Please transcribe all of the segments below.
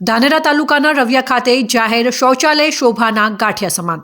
ધાનેરા તાલુકાના રવિયા ખાતે જાહેર શૌચાલય શોભાના ગાંઠિયા સમાન.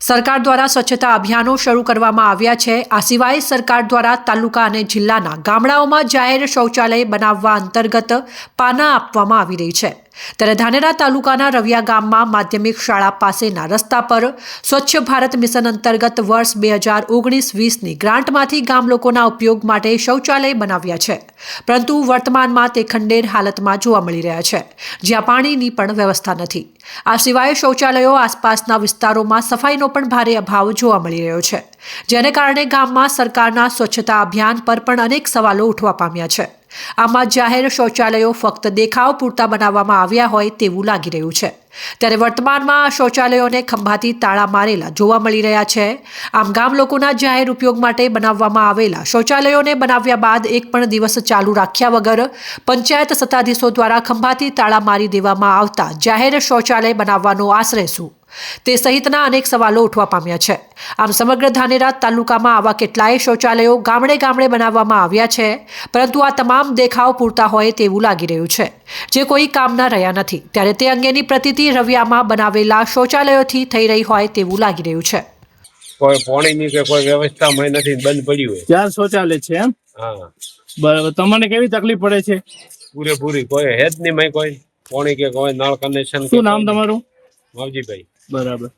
સરકાર દ્વારા સ્વચ્છતા અભિયાનો શરૂ કરવામાં આવ્યા છે. આ સિવાય સરકાર દ્વારા તાલુકા અને જિલ્લાના ગામડાઓમાં જાહેર શૌચાલય બનાવવા અંતર્ગત પાના આપવામાં આવી રહી છે. ત્યારે ધાનેરા તાલુકાના રવિયા ગામમાં માધ્યમિક શાળા પાસેના રસ્તા પર સ્વચ્છ ભારત મિશન અંતર્ગત વર્ષ બે હજાર ઓગણીસ વીસની ગ્રાન્ટમાંથી ગામ લોકોના ઉપયોગ માટે શૌચાલય બનાવ્યા છે. પરંતુ વર્તમાનમાં તે ખંડેર હાલતમાં જોવા મળી રહ્યા છે. જ્યાં પાણીની પણ વ્યવસ્થા નથી. આ સિવાય શૌચાલયો આસપાસના વિસ્તારોમાં સફાઈનો પણ ભારે અભાવ જોવા મળી રહ્યો છે. જેને કારણે ગામમાં સરકારના સ્વચ્છતા અભિયાન પર પણ અનેક સવાલો ઉઠવા પામ્યા છે. આમાં જાહેર શૌચાલયો ફક્ત દેખાવ પૂરતા બનાવવામાં આવ્યા હોય તેવું લાગી રહ્યું છે. ત્યારે વર્તમાનમાં શૌચાલયોને ખંભાતી તાળા મારેલા જોવા મળી રહ્યા છે. આમ ગામ લોકોના જાહેર ઉપયોગ માટે બનાવવામાં આવેલા શૌચાલયોને બનાવ્યા બાદ એક પણ દિવસ ચાલુ રાખ્યા વગર પંચાયત સત્તાધીશો દ્વારા ખંભાતી તાળા મારી દેવામાં આવતા જાહેર શૌચાલય બનાવવાનો આશરે શું તે સહિતના અનેક સવાલો ઉઠવા પામ્યા છે. આમ સમગ્ર ધાનેરા તાલુકામાં આવા કેટલાય શૌચાલયો ગામડે ગામડે બનાવવામાં આવ્યા છે પરંતુ આ તમામ દેખાવ પૂરતા હોય તેવું લાગી રહ્યું છે. જે કોઈ કામના રહ્યા નથી ત્યારે તે અંગેની પ્રતિતિ રવિયામાં બનાવેલા શૌચાલયોથી થઈ રહી હોય તેવું લાગી રહ્યું છે. કોઈ પાણીની કે કોઈ વ્યવસ્થા મય નથી બંધ પડ્યું હોય. ચાર શૌચાલય છે એમ? હા. બરાબર તમને કેવી તકલીફ પડે છે? પૂરેપૂરી કોઈ હેજ નહીં મય કોઈ પાણી કે કોઈ નળ કનેક્શન શું નામ તમારું? માવજીભાઈ. બરાબર